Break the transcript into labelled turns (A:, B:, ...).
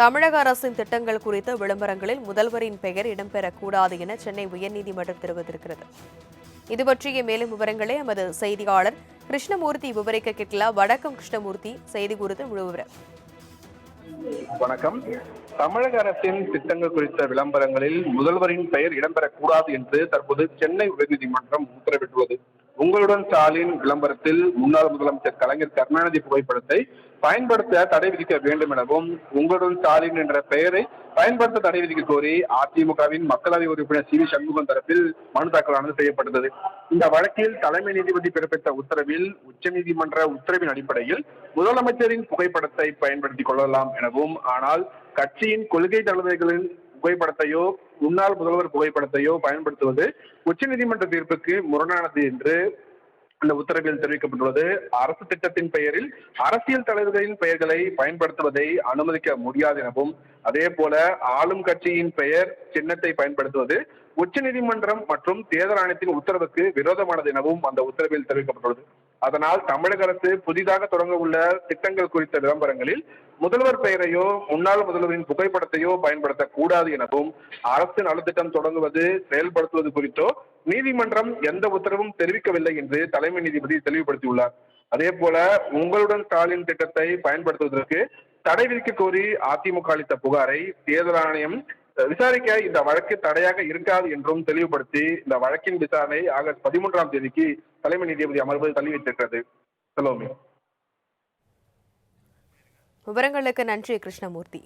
A: தமிழக அரசின் திட்டங்கள் குறித்த விளம்பரங்களில் முதல்வரின் பெயர் இடம்பெறக்கூடாது என சென்னை உயர்நீதிமன்றம் தெரிவித்திருக்கிறது. இது பற்றிய மேலும் விவரங்களை எமது செய்தியாளர் கிருஷ்ணமூர்த்தி விவரிக்க கேட்கலாம் வணக்கம் கிருஷ்ணமூர்த்தி. செய்தி குறித்து முழு விவரம்.
B: வணக்கம். தமிழக அரசின் திட்டங்கள் குறித்த விளம்பரங்களில் முதல்வரின் பெயர் இடம்பெறக்கூடாது என்று தற்போது சென்னை உயர்நீதிமன்றம் உத்தரவிட்டுள்ளது. உங்களுடன் ஸ்டாலின் விளம்பரத்தில் முன்னாள் முதலமைச்சர் கலைஞர் கருணாநிதி புகைப்படத்தை பயன்படுத்த தடை விதிக்க வேண்டும் எனவும் உங்களுடன் ஸ்டாலின் என்ற பெயரை பயன்படுத்த தடை விதிக்க கோரி அதிமுகவின் மக்களவை உறுப்பினர் சி வி சண்முகம் தரப்பில் மனு தாக்கலானது செய்யப்பட்டது. இந்த வழக்கில் தலைமை நீதிபதி பிறப்பித்த உத்தரவில் உச்சநீதிமன்ற உத்தரவின் அடிப்படையில் முதலமைச்சரின் புகைப்படத்தை பயன்படுத்திக் கொள்ளலாம் எனவும் ஆனால் கட்சியின் கொள்கை தலைவர்களின் புகைப்படத்தையோ முன்னாள் முதல்வர் புகைப்படத்தையோ பயன்படுத்துவது உச்சநீதிமன்ற தீர்ப்புக்கு முரணானது என்று அந்த உத்தரவில் தெரிவிக்கப்பட்டுள்ளது. அரசு திட்டத்தின் பெயரில் அரசியல் தலைவர்களின் பெயர்களை பயன்படுத்துவதை அனுமதிக்க முடியாது எனவும் அதே போல ஆளும் கட்சியின் பெயர் சின்னத்தை பயன்படுத்துவது உச்சநீதிமன்றம் மற்றும் தேர்தல் ஆணையத்தின் உத்தரவுக்கு விரோதமானது எனவும் அந்த உத்தரவில் தெரிவிக்கப்பட்டுள்ளது. அதனால் தமிழக அரசு புதிதாக தொடங்க உள்ள திட்டங்கள் குறித்த விளம்பரங்களில் முதல்வர் பெயரையோ முன்னாள் முதல்வரின் புகைப்படத்தையோ பயன்படுத்தக்கூடாது எனவும் அரசு நலத்திட்டம் தொடங்குவது செயல்படுத்துவது குறித்தோ நீதிமன்றம் எந்த உத்தரவும் தெரிவிக்கவில்லை என்று தலைமை நீதிபதி தெளிவுபடுத்தியுள்ளார். அதே போல உங்களுடன் ஸ்டாலின் திட்டத்தை பயன்படுத்துவதற்கு தடை விதிக்க கோரி அதிமுக அளித்த புகாரை தேர்தல் ஆணையம் விசாரிக்க இந்த வழக்கு தடையாக இருக்காது என்றும் தெளிவுபடுத்தி இந்த வழக்கின் விசாரணை ஆகஸ்ட் பதிமூன்றாம் தேதிக்கு தலைமை நீதிபதி அமர்வு தள்ளி வைத்திருக்கிறது செலவுமே
A: விவரங்களுக்கு நன்றி கிருஷ்ணமூர்த்தி.